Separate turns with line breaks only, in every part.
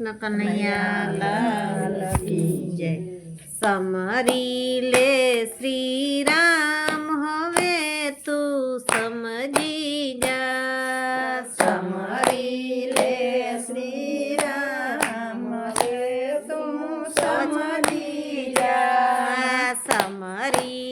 कृष्ण कन्हैया लाल की जय। समरी ले श्री राम होवे तू समझी जा।
समरी ले श्री राम तू समझी जा।
समरी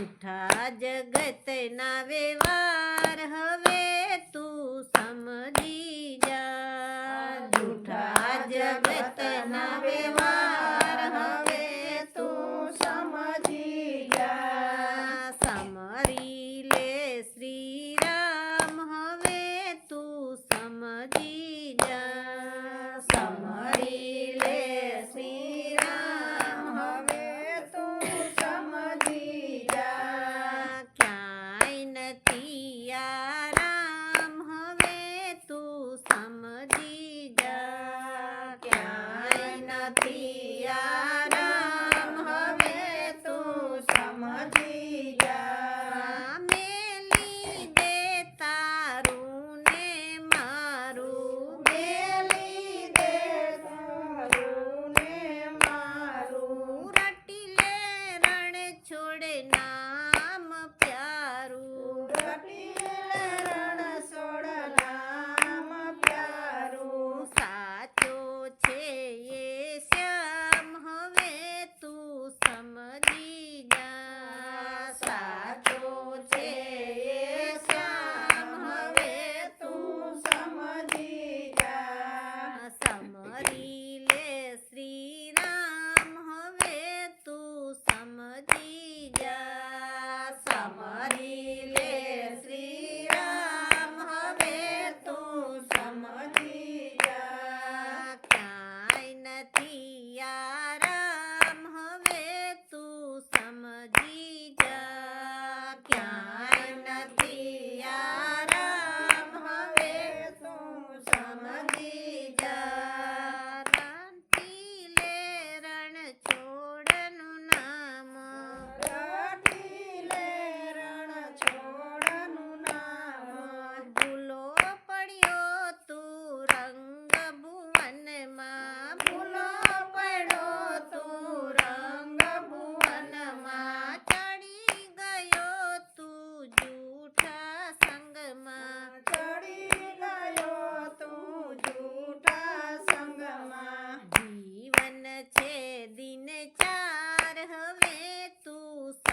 जूठा जगत ना व्यवहार हवे तू समझी जा। जूठा जगत व्यवहार हवे तू
समझी जा।
समरी ले श्री राम हवे तू समझी जा। समरी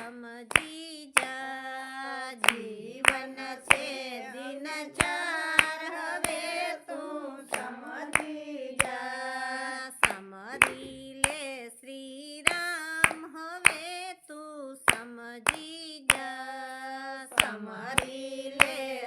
સમજી જા જીવન છે દિન ચાર હવે તું
સમજી જા,
સમજી લે શ્રી રામ હવે તું સમજી જા સમરી લે.